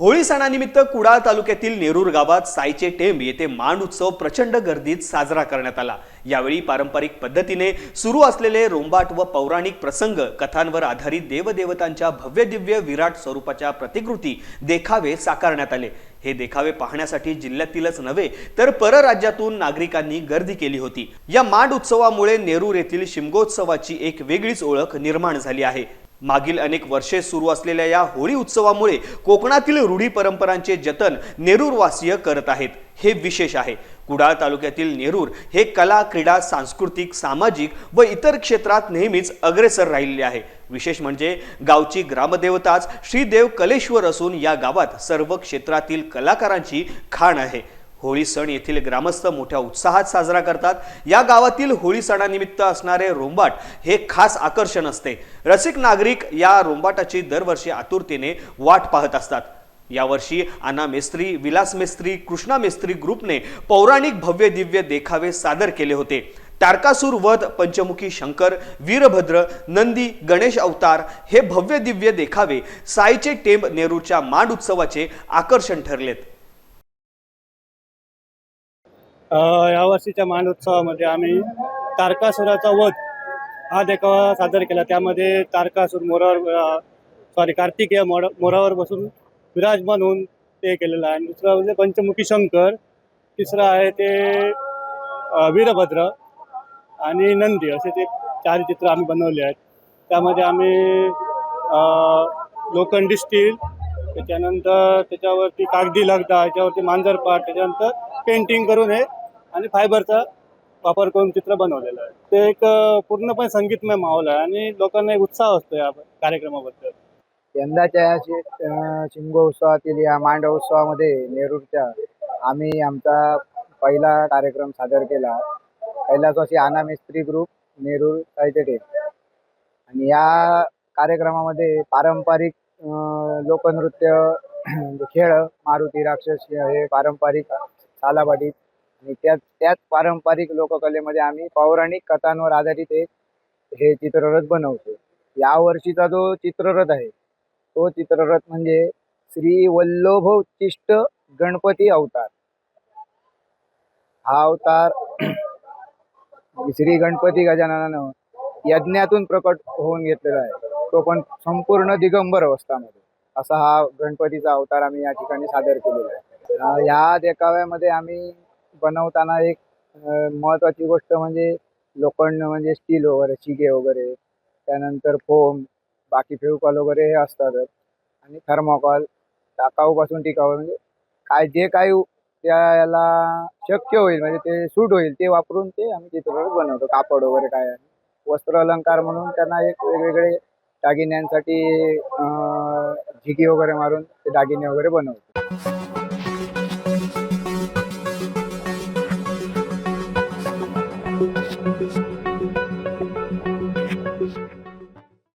होळी सणानिमित्त कुडाळ तालुक्यातील नेरूर गावात साईचे टेंब येथे मांड उत्सव प्रचंड गर्दीत साजरा करण्यात आला. यावेळी पारंपरिक पद्धतीने सुरू असलेले रोंबाट व पौराणिक प्रसंग कथांवर आधारित देवदेवतांच्या भव्य दिव्य विराट स्वरूपाच्या प्रतिकृती देखावे साकारण्यात आले. हे देखावे पाहण्यासाठी जिल्ह्यातीलच नव्हे तर परराज्यातून नागरिकांनी गर्दी केली होती. या मांड उत्सवामुळे नेरूर येथील शिमगोत्सवाची एक वेगळीच ओळख निर्माण झाली आहे. मागील अनेक वर्षे सुरू असलेल्या या होळी उत्सवामुळे कोकणातील रूढी परंपरांचे जतन नेरूरवासीय करत आहेत. हे विशेष आहे. कुडाळ तालुक्यातील नेरूर हे कला क्रीडा सांस्कृतिक सामाजिक व इतर क्षेत्रात नेहमीच अग्रेसर राहिलेले आहे. विशेष म्हणजे गावची ग्रामदेवताच श्रीदेव कलेश्वर असून या गावात सर्व क्षेत्रातील कलाकारांची खाण आहे. होळी सण येथील ग्रामस्थ मोठ्या उत्साहात साजरा करतात. या गावातील होळी सणानिमित्त असणारे रोंबाट हे खास आकर्षण असते. रसिक नागरिक या रोंबाटाची दरवर्षी आतुरतेने वाट पाहत असतात. यावर्षी आना मेस्त्री विलास मेस्त्री कृष्णा मेस्त्री ग्रुपने पौराणिक भव्य दिव्य देखावे सादर केले होते. तारकासूर वध पंचमुखी शंकर वीरभद्र नंदी गणेश अवतार हे भव्य दिव्य देखावे साईचे टेंब नेहरूच्या मांड उत्सवाचे आकर्षण ठरलेत. या यावर्षीच्या मानोत्सवामध्ये आम्ही तारकासुराचा वध हा देखावा सादर केला. त्यामध्ये तारकासूर मोरावर सॉरी कार्तिकेय मोर मोरावर बसून विराजमान होऊन ते केलेलं आहे. आणि दुसरं म्हणजे पंचमुखी शंकर तिसरं आहे ते वीरभद्र आणि नंदी असे ते चार चित्र आम्ही बनवले आहेत. त्यामध्ये आम्ही लोखंडी स्टील त्याच्यानंतर त्याच्यावरती कागदी लगदा त्याच्यावरती मांजरपाट त्याच्यानंतर पेंटिंग करून हे आणि फायबरचा वापर करून चित्र बनवलेलं आहे. ते एक पूर्णपणे संगीतमय माहोल आहे आणि लोकांना एक उत्साह असतो या कार्यक्रमाबद्दल. यंदाच्या या उत्सवातील या मांडव उत्सवामध्ये नेरूरच्या आम्ही आमचा पहिला कार्यक्रम सादर केला. कैलासवासी आना मिस्त्री ग्रुप नेरूर साहित्य टेप आणि या कार्यक्रमामध्ये पारंपरिक लोकनृत्य म्हणजे खेळ मारुती राक्षस हे पारंपरिक सालाबाटी आणि त्याच त्याच पारंपरिक लोककलेमध्ये आम्ही पौराणिक कथांवर आधारित एक हे चित्ररथ बनवतो. यावर्षीचा जो चित्ररथ आहे तो चित्ररथ म्हणजे श्री वल्लभोच्चिष्ट गणपती अवतार. हा अवतार श्री गणपती गजाननानं यज्ञातून प्रकट होऊन घेतलेला आहे. तो पण संपूर्ण दिगंबर अवस्थामध्ये. असा हा गणपतीचा अवतार आम्ही या ठिकाणी सादर केलेला आहे. या ह्या देखाव्यामध्ये आम्ही बनवताना एक महत्त्वाची गोष्ट म्हणजे लोखंड म्हणजे स्टील वगैरे शिगे वगैरे त्यानंतर फोम बाकी फेविकॉल वगैरे हे असतातच आणि थर्मोकॉल टाकाऊपासून टिकाऊ म्हणजे काय जे काही त्याला त्या याला शक्य होईल म्हणजे ते सूट होईल ते वापरून ते आम्ही चित्रपट बनवतो. कापड वगैरे काय वस्त्र अलंकार म्हणून त्यांना एक वेगवेगळे दागिन्यांसाठी अं, झिगी वगैरे मारून ते दागिने वगैरे बनवतो.